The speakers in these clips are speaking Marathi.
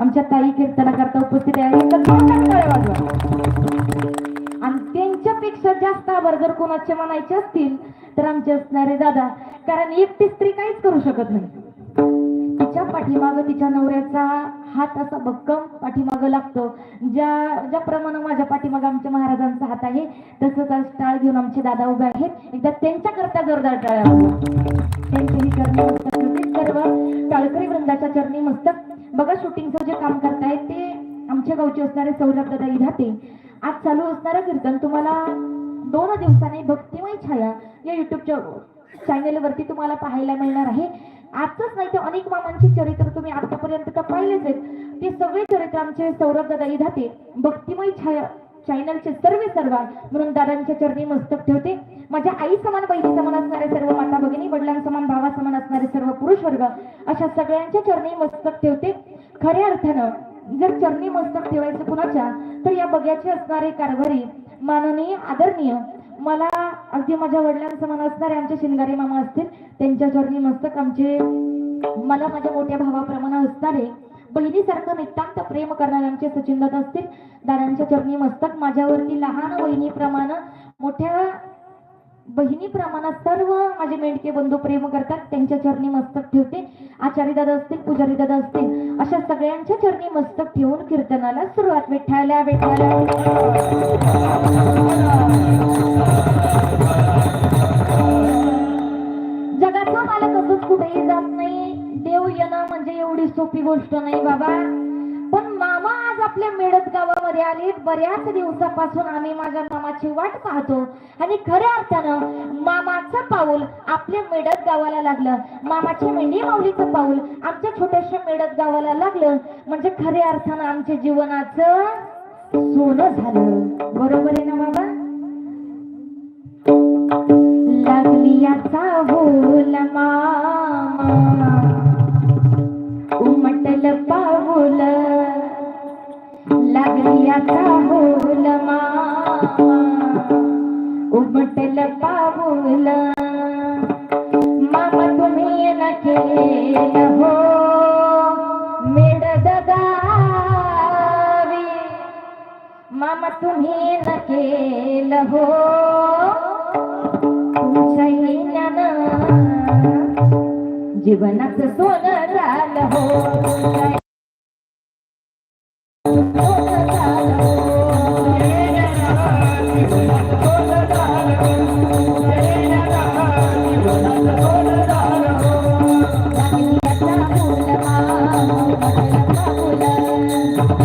आमच्या ताई कीर्तनाकरता उपस्थित आहे. आणि त्यांच्यापेक्षा जास्त आभार जर कोणाचे म्हणायचे असतील तर आमचे असणारे दादा कारण एकटी स्त्री काहीच करू शकत नाही. तिच्या पाठीमाग तिच्या नवऱ्याचा हात असा भक्कम पाठीमाग लागतो. ज्या ज्याप्रमाणे माझ्या पाठीमाग आमच्या महाराजांचा हात आहे तसंच टाळ घेऊन आमचे दादा उभे आहेत. एकदा त्यांच्याकरता जोरदार टाळ्या त्यांचेही चरणी मस्तक सर्व टाळकरी वृंदाच्या चरणी मस्तक. बघा शूटिंगचं जे काम करतायत ते आमच्या गावचे असणारे सौरभ दादा इधाते आज चालू असणारं कीर्तन तुम्हाला दोन दिवसांनी भक्तिमय छाया या युट्यूबच्या चॅनेलवरती तुम्हाला पाहायला मिळणार आहे. आजच नाही तर अनेक मामांची चरित्र तुम्ही आतापर्यंत तर पाहिलेच आहेत. ते सगळे चरित्र आमचे सौरभ दादा इधाते भक्तिमय छाया चॅनलचे सर्व सर्व म्हणून दादांच्या चरणी मस्तक ठेवते. माझ्या आई समान बहिणी समान असणारे सर्व माता भगिनी वडिलांसमान भावा समान असणारे सर्व पुरुष वर्ग अशा सगळ्यांच्या चरणी मस्तक ठेवते. खऱ्या अर्थानं जर चरणी मस्तक ठेवायचं कुणाच्या तर या बग्याचे असणारे कारभारी माननीय आदरणीय मला अगदी माझ्या वडिलांसमान असणारे आमचे शिंगारे मामा असतील त्यांच्या चरणी मस्तक आमचे मला माझ्या मोठ्या भावाप्रमाणे असणारे बहिणीसारखं नितांत प्रेम करणारे आमचे सचिन असतील. दादांच्या चरणी मस्तक माझ्यावरती लहान बहिणीप्रमाणे मोठ्या बहिणीप्रमाणे सर्व माझे मेंढके बंधू प्रेम करतात. त्यांच्या चरणी मस्तक ठेवते. आचारी दादा असतील पुजारी दादा असतील अशा सगळ्यांच्या चरणी मस्तक ठेवून कीर्तनाला सुरुवात विठ्ठाल्या विठ्ठाल्या सोपी गोष्ट नाही बाबा. पण मामा आज आपल्या मेडत गावामध्ये आले बऱ्याच दिवसापासून आम्ही माझ्या मामाची वाट पाहतो. आणि खऱ्या अर्थानं मामाचं पाऊल आपल्या मेडत गावाला लागलं. मामाच्या मेंढी माऊलीचं पाऊल आमच्या छोट्याशा मेडत गावाला लागलं. म्हणजे खऱ्या अर्थानं आमच्या जीवनाचं सोनं झालं. बरोबर आहे ना बाबा? लागली याचा उमटल पाऊल. मामा तुम्ही न केलं हो मेड गावी मामा तुम्ही न केलं हो तुमच्या जीवनाचं सोनं झालं हो.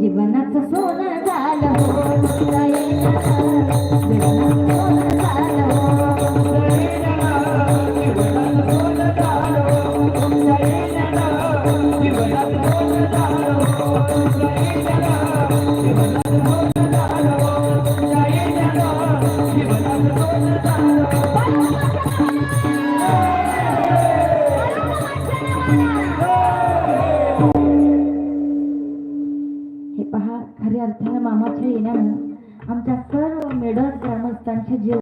जीवनाचं सोनं झालं हो तुमच्या जीवनाचं सोनं झालं हो. आमच्या सर्व मेडल ग्रामस्थांचे जीव